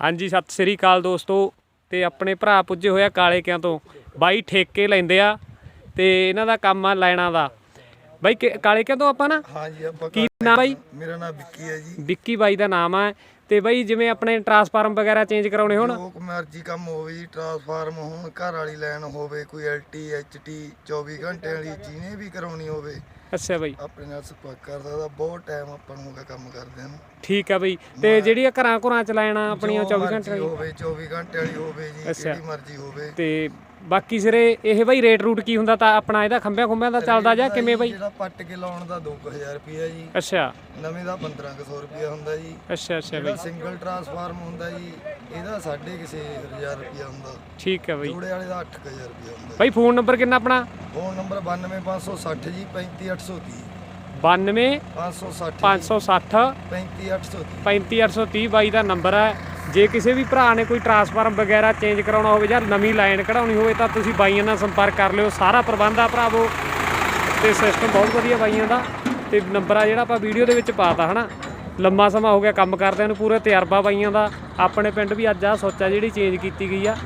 ਹਾਂਜੀ, ਸਤਿ ਸ੍ਰੀ ਅਕਾਲ ਦੋਸਤੋ। ਤੇ ਆਪਣੇ ਭਰਾ ਪੁੱਜੇ ਹੋਇਆ ਕਾਲੇ ਕਿਆਂ ਤੋਂ। ਬਾਈ ਠੇਕੇ ਲੈਂਦੇ ਆ ਤੇ ਇਹਨਾਂ ਦਾ ਕੰਮ ਆ ਲੈਣਾ ਦਾ। ਬਾਈ ਕਿ- ਕਾਲੇ ਕਿਆਂ ਤੋਂ ਆਪਾਂ ਨਾ? ਹਾਂਜੀ ਆਪਾਂ ਕੀ ਨਾਮ ਬਾਈ? ਮੇਰਾ ਨਾਮ ਵਿੱਕੀ ਹੈ ਜੀ। ਵਿੱਕੀ ਬਾਈ ਦਾ ਨਾਮ ਆ। ਤੇ ਬਾਈ ਜਿਵੇਂ ਆਪਣੇ ਟਰਾਂਸਫਾਰਮ ਵਗੈਰਾ ਚੇਂਜ ਕਰਾਉਣੇ ਹੋਣ? ਜੋ ਮਰਜ਼ੀ ਕੰਮ ਹੋਵੇ ਜੀ ਟਰਾਂਸਫਾਰਮ ਹੋਣ ਘਰ ਵਾਲੀ ਲਾਈਨ ਹੋਵੇ ਕੋਈ ਐਲਟੀ ਐਚਟੀ 24 ਘੰਟੇ ਵਾਲੀ ਜਿਹਨੇ ਵੀ ਕਰਾਉਣੀ ਹੋਵੇ। ਅੱਛਾ ਬਾਈ। ਆਪਣੇ ਨਾਲ ਸੰਪਰਕ ਕਰ ਸਕਦਾ ਬਹੁਤ ਟਾਈਮ ਆਪਾਂ ਨੂੰ ਹੋ ਗਿਆ ਕੰਮ ਕਰਦਿਆਂ ਨੂੰ। ਠੀਕ ਆ ਬਾਈ। ਤੇ ਜਿਹੜੀਆਂ ਘਰਾਂ ਘਰਾਂ ਚ ਲੈਣਾ ਆਪਣੀਆਂ ਜੋ 24 ਮਰਜ਼ੀ ਘੰਟੇ ਵਾਲੀ? ਹੋਵੇ 24 ਘੰਟੇ ਵਾਲੀ ਹੋਵੇ ਜੀ ਅੱਛਾ। ਜਿਹੜੀ ਮਰਜ਼ੀ ਹੋਵੇ। ਤੇ ਬਾਕੀ ਸਿਰੇ ਇਹ ਬਾਈ ਰੇਟ ਰੂਟ ਕੀ ਹੁੰਦਾ ਤਾਂ ਆਪਣਾ ਇਹਦਾ ਖੰਭਿਆਂ ਖੁੰਭਿਆਂ ਦਾ ਚੱਲਦਾ ਜਾਂ ਕਿਵੇਂ ਬਾਈ? ਜਿਹੜਾ ਪੱਟ ਕੇ ਲਾਉਣ ਦਾ 2000 ਰੁਪਿਆ ਜੀ। ਅੱਛਾ। ਨਵੇਂ ਦਾ 1500 ਰੁਪਿਆ ਹੁੰਦਾ ਜੀ। ਅੱਛਾ ਅੱਛਾ ਬਾਈ। ਸਿੰਗਲ ਟਰਾਂਸਫਾਰਮ ਹੁੰਦਾ ਜੀ ਇਹਦਾ ਸਾਢੇ ਕਿਸੇ ਹਜ਼ਾਰ ਰੁਪਿਆ ਹੁੰਦਾ ਠੀਕ ਆ ਬਾਈ। ਜੋੜੇ ਵਾਲੇ ਦਾ 8000 ਰੁਪਿਆ ਹੁੰਦਾ ਬਾਈ ਫੋਨ ਨੰਬਰ ਕਿੰਨਾ ਆਪਣਾ? ਫੋਨ ਨੰਬਰ 92560 ਜੀ 35830 92 560 560 35830 35830 ਬਾਈ ਦਾ ਨੰਬਰ ਹੈ। ਜੇ ਕਿਸੇ ਵੀ ਭਰਾ ਨੇ ਕੋਈ ਟਰਾਂਸਫਾਰਮ ਵਗੈਰਾ ਚੇਂਜ ਕਰਾਉਣਾ ਹੋਵੇ ਜਾਂ ਨਵੀਂ ਲਾਈਨ ਕਢਾਉਣੀ ਹੋਵੇ ਤਾਂ ਤੁਸੀਂ ਬਾਈਆਂ ਨਾਲ ਸੰਪਰਕ ਕਰ ਲਿਓ। ਸਾਰਾ ਪ੍ਰਬੰਧ ਆ ਭਰਾਵੋ। ਤੇ ਸਿਸਟਮ ਬਹੁਤ ਵਧੀਆ ਬਾਈਆਂ ਦਾ। ਤੇ ਨੰਬਰ ਆ ਜਿਹੜਾ ਆਪਾਂ ਵੀਡੀਓ ਦੇ ਵਿੱਚ ਪਾਤਾ, ਹਨਾ? ਲੰਮਾ ਸਮਾਂ ਹੋ ਗਿਆ ਕੰਮ ਕਰਦਿਆਂ ਨੂੰ, ਪੂਰਾ ਤਜਰਬਾ ਬਾਈਆਂ ਦਾ। ਆਪਣੇ ਪਿੰਡ ਵੀ ਅੱਜ ਆ ਸੋਚਾ ਜਿਹੜੀ ਚੇਂਜ ਕੀਤੀ ਗਈ ਆ।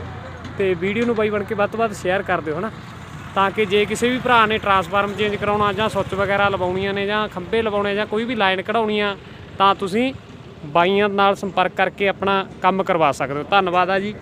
ਤੇ ਵੀਡੀਓ ਨੂੰ ਬਾਈ ਬਣ ਕੇ ਵੱਧ ਤੋਂ ਵੱਧ ਸ਼ੇਅਰ ਕਰ ਦਿਓ, ਹਨਾ? ਤਾਂ ਕਿ ਜੇ ਕਿਸੇ ਵੀ ਭਰਾ ਨੇ ਟਰਾਂਸਫਾਰਮ ਚੇਂਜ ਕਰਾਉਣਾ ਜਾਂ ਸੁੱਚ ਵਗੈਰਾ ਲਵਾਉਣੀਆਂ ਨੇ ਜਾਂ ਖੰਭੇ ਲਵਾਉਣੇ ਜਾਂ ਕੋਈ ਵੀ ਲਾਈਨ ਕਢਾਉਣੀ ਆ, ਤਾਂ ਤੁਸੀਂ ਬਾਈਆਂ ਨਾਲ ਸੰਪਰਕ ਕਰਕੇ ਆਪਣਾ ਕੰਮ ਕਰਵਾ ਸਕਦੇ ਹੋ। ਧੰਨਵਾਦ ਆ ਜੀ।